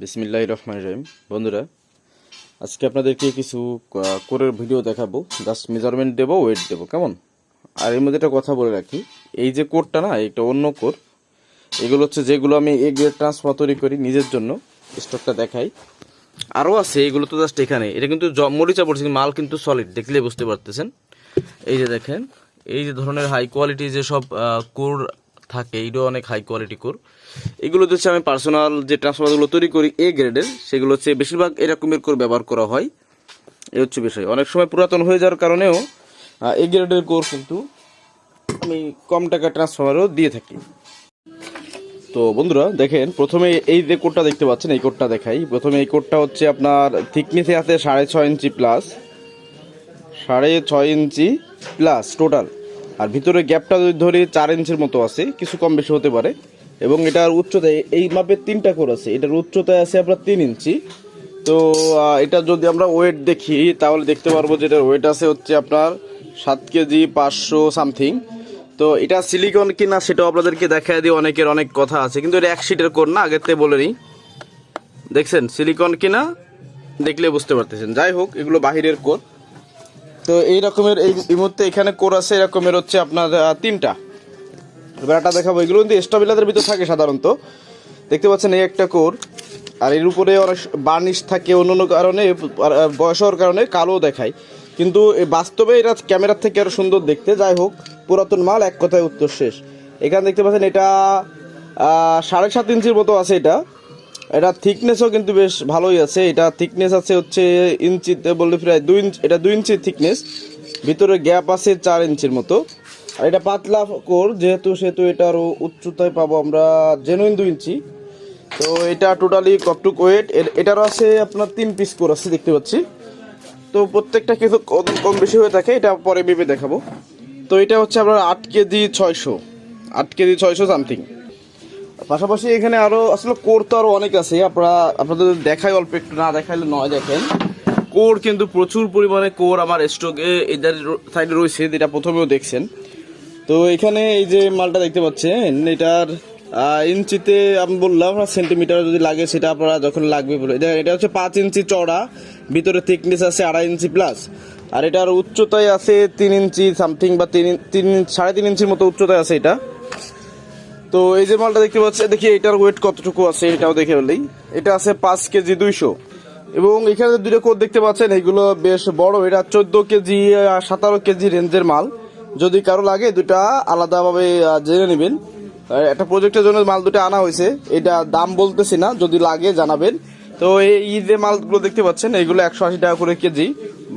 বিসমিল্লাহ রহমান রহিম। বন্ধুরা, আজকে আপনাদেরকে কিছু কোরের ভিডিও দেখাবো। জাস্ট মেজারমেন্ট দেবো ওয়েট দেবো, কেমন? আর এর মধ্যে একটা কথা বলে রাখি। এই যে কোরটা না, এটা অন্য কোর। এগুলো হচ্ছে যেগুলো আমি এ গ্রেড ট্রান্সফার তৈরি করি নিজের জন্য স্টকটা দেখাই। আরও আছে, এগুলো তো জাস্ট এখানে। এটা কিন্তু মরিচা পড়ছে মাল কিন্তু সলিড দেখলে বুঝতে পারতেছেন। এই যে দেখেন, এই যে ধরনের হাই কোয়ালিটি যে সব কোর থাকে এইটাও অনেক হাই কোয়ালিটি কোর এগুলো হচ্ছে আমি পার্সোনাল যে ট্রান্সফারগুলো তৈরি করি এ গ্রেডের সেগুলো হচ্ছে বেশিরভাগ এরকমের কোর ব্যবহার করা হয়। এই হচ্ছে বিষয়। অনেক সময় পুরাতন হয়ে যাওয়ার কারণেও এ গ্রেডের কোর কিন্তু আমি কম টাকা ট্রান্সফারও দিয়ে থাকি। তো বন্ধুরা, দেখেন, প্রথমে এই যে কোডটা দেখতে পাচ্ছেন, এই কোডটা দেখাই। প্রথমে এই কোডটা হচ্ছে আপনার থিকনেসে আছে সাড়ে ছয় ইঞ্চি প্লাস সাড়ে ছয় ইঞ্চি প্লাস টোটাল আর ভিতরে গ্যাপটা যদি ধরি, চার ইঞ্চির মতো আছে, কিছু কম বেশি হতে পারে। এবং এটার উচ্চতায়, এই মাপের তিনটা কোর আছে। এটার উচ্চতায় আছে আপনার তিন ইঞ্চি। তো এটা যদি আমরা ওয়েট দেখি, তাহলে দেখতে পারব যে এটার ওয়েট আছে হচ্ছে আপনার সাত কেজি পাঁচশো সামথিং তো, এটা সিলিকন কিনা সেটাও আপনাদেরকে দেখায় দিয়ে অনেকের অনেক কথা আছে। কিন্তু এটা এক সিটের কোর না, আগের থেকে বলে নিই। দেখছেন সিলিকন কিনা, দেখলে বুঝতে পারতেছেন। যাই হোক, এগুলো বাহিরের কোর। তো এই রকমের এই মুহূর্তে এখানে কোর আছে এরকমের হচ্ছে আপনার তিনটা। বেড়াটা দেখাবো। এগুলো কিন্তু স্টাবিলাদের ভিতর থাকে সাধারণত। দেখতে পাচ্ছেন এই একটা কোর। আর এর উপরে অনেক বার্নিশ থাকে অন্য অন্য কারণে বয়স হওয়ার কারণে কালো দেখায়। কিন্তু বাস্তবে এটা ক্যামেরার থেকে আরও সুন্দর দেখতে। যাই হোক, পুরাতন মাল, এক কথায় উত্তর শেষ। এখানে দেখতে পাচ্ছেন এটা সাড়ে সাত ইঞ্চির মতো আছে এটা। এটা থিকনেসও কিন্তু বেশ ভালোই আছে। এটা থিকনেস আছে হচ্ছে ইঞ্চিতে বললে প্রায় দুই ইঞ্চি, এটা দুই ইঞ্চির থিকনেস ভিতরে গ্যাপ আছে চার ইঞ্চির মতো। আর এটা পাতলা কোর, যেহেতু সেহেতু এটারও উচ্চতায় পাবো আমরা জেনুইন দুই ইঞ্চি। তো এটা টোটালি কপটুক ওয়েট এটারও আছে আপনার তিন পিস কোর আছে দেখতে পাচ্ছি। তো প্রত্যেকটা কিছু কম বেশি হয়ে থাকে, এটা পরে ভেবে দেখাবো। তো এটা হচ্ছে আপনার আট কেজি ছয়শো, আট কেজি ছয়শো সামথিং পাশাপাশি এখানে আরও আসলে কোর তো আরও অনেক আছে। আপনারা, আপনাদের দেখাই অল্প একটু, না দেখাইলে নয়, দেখেন। কোর কিন্তু প্রচুর পরিমাণে কোর আমার স্টকে এদের সাইডে রয়েছে, যেটা প্রথমেও দেখছেন। তো এখানে এই যে মালটা দেখতে পাচ্ছেন, এটার ইঞ্চিতে আমি বললাম সেন্টিমিটার যদি লাগে সেটা আপনারা যখন লাগবে বলে। এটা হচ্ছে পাঁচ ইঞ্চি চড়া ভিতরে থিকনেস আছে আড়াই ইঞ্চি প্লাস আর এটার উচ্চতায় আছে তিন ইঞ্চি সামথিং বা তিন তিন, সাড়ে তিন ইঞ্চির মতো উচ্চতায় আছে এটা। তো এই যে মালটা দেখতে পাচ্ছি, দেখি এটার ওয়েট কতটুকু আছে, এটাও দেখে বললেই এটা আছে পাঁচ কেজি দুইশো। এবং এখানে দুটো কোড দেখতে পাচ্ছেন, এগুলো বেশ বড়। এটা চোদ্দ কেজি সতেরো কেজি রেঞ্জের মাল। যদি কারও লাগে, দুটা আলাদাভাবে জেনে নেবেন। একটা প্রজেক্টের জন্য মাল দুটো আনা হয়েছে। এটা দাম বলতেছি না, যদি লাগে জানাবেন। তো এই যে মালগুলো দেখতে পাচ্ছেন, এগুলো একশো আশি টাকা করে কেজি।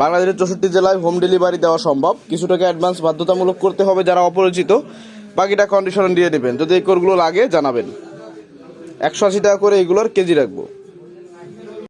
বাংলাদেশের চৌষট্টি জেলায় হোম ডেলিভারি দেওয়া সম্ভব। কিছু টাকা অ্যাডভান্স বাধ্যতামূলক করতে হবে যারা অপরিচিত। বাকিটা কন্ডিশন দিয়ে দেবেন। যদি এই কোরগুলো লাগে, জানাবেন। একশো আশি টাকা করে এগুলোর কেজি রাখব।